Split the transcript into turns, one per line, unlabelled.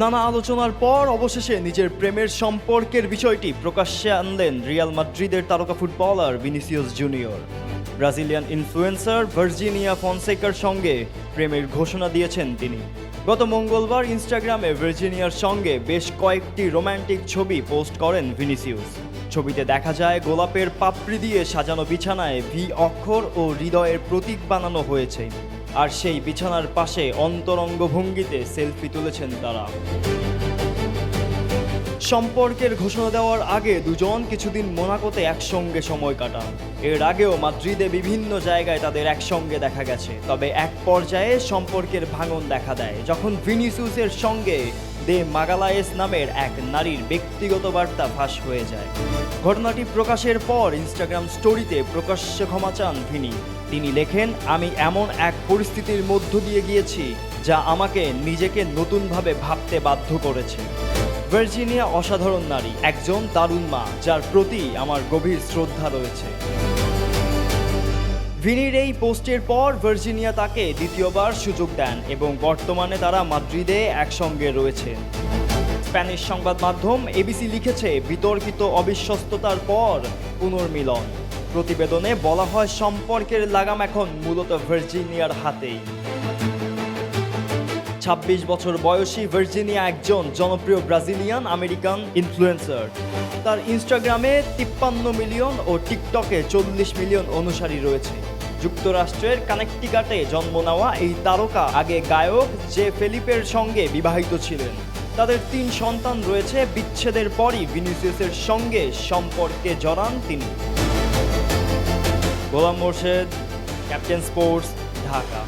নানা আলোচনার পর অবশেষে নিজের প্রেমের সম্পর্কের বিষয়টি প্রকাশ্যে আনলেন রিয়াল মাদ্রিদের তারকা footballer Vinicius Junior. Brazilian influencer Virginia ফনসেকার সঙ্গে প্রেমের ঘোষণা দিয়েছেন তিনি। গত মঙ্গলবার ইনস্টাগ্রামে ভার্জিনিয়ার সঙ্গে বেশ কয়েকটি রোমান্টিক ছবি পোস্ট করেন ভিনিসিয়াস। ছবিতে দেখা যায়, গোলাপের পাপড়ি দিয়ে সাজানো বিছানায় ভি অক্ষর ও হৃদয়ের প্রতীক বানানো হয়েছে। আর সেই বিছানার পাশে অন্তরঙ্গ ভঙ্গিতে সেলফি তুলেছেন তারা। সম্পর্কের ঘোষণা দেওয়ার আগে দুজন কিছুদিন মোনাকোতে একসঙ্গে সময় কাটান। এর আগেও মাদ্রিদে বিভিন্ন জায়গায় তাদের একসঙ্গে দেখা গেছে। তবে এক পর্যায়ে সম্পর্কের ভাঙন দেখা দেয়, যখন ভিনিসিউসের সঙ্গে দে মাগালায়েস নামের এক নারীর ব্যক্তিগত বার্তা ফাঁস হয়ে যায়। ঘটনাটি প্রকাশের পর ইনস্টাগ্রাম স্টোরিতে প্রকাশ্যে ক্ষমা চান ভিনি। তিনি লেখেন, আমি এমন এক পরিস্থিতির মধ্য দিয়ে গিয়েছি যা আমাকে নিজেকে নতুনভাবে ভাবতে বাধ্য করেছে। ভার্জিনিয়া অসাধারণ নারী, একজন দারুণ মা, যার প্রতি আমার গভীর শ্রদ্ধা রয়েছে। ভিনির এই পোস্টের পর ভার্জিনিয়া তাকে দ্বিতীয়বার সুযোগ দেন এবং বর্তমানে তারা মাদ্রিদে একসঙ্গে রয়েছে। স্প্যানিশ সংবাদ মাধ্যম এবিসি লিখেছে, বিতর্কিত অবিশ্বস্ততার পর পুনর্মিলন। প্রতিবেদনে বলা হয়, সম্পর্কের লাগাম এখন মূলত ভার্জিনিয়ার হাতেই। ছাব্বিশ বছর বয়সী ভার্জিনিয়া একজন জনপ্রিয় ব্রাজিলিয়ান আমেরিকান ইনফ্লুয়েন্সার তার ইনস্টাগ্রামে তিপ্পান্ন মিলিয়ন ও টিকটকে চল্লিশ মিলিয়ন অনুসারী রয়েছে। যুক্তরাষ্ট্রের কানেকটিকাটে জন্ম নেওয়া এই তারকা আগে গায়ক যে ফেলিপের সঙ্গে বিবাহিত ছিলেন। তাদের তিন সন্তান রয়েছে, বিচ্ছেদের পরই ভিনিসিয়াসের সঙ্গে সম্পর্কে জড়ান তিনি। Golam Morshed captain sports Dhaka.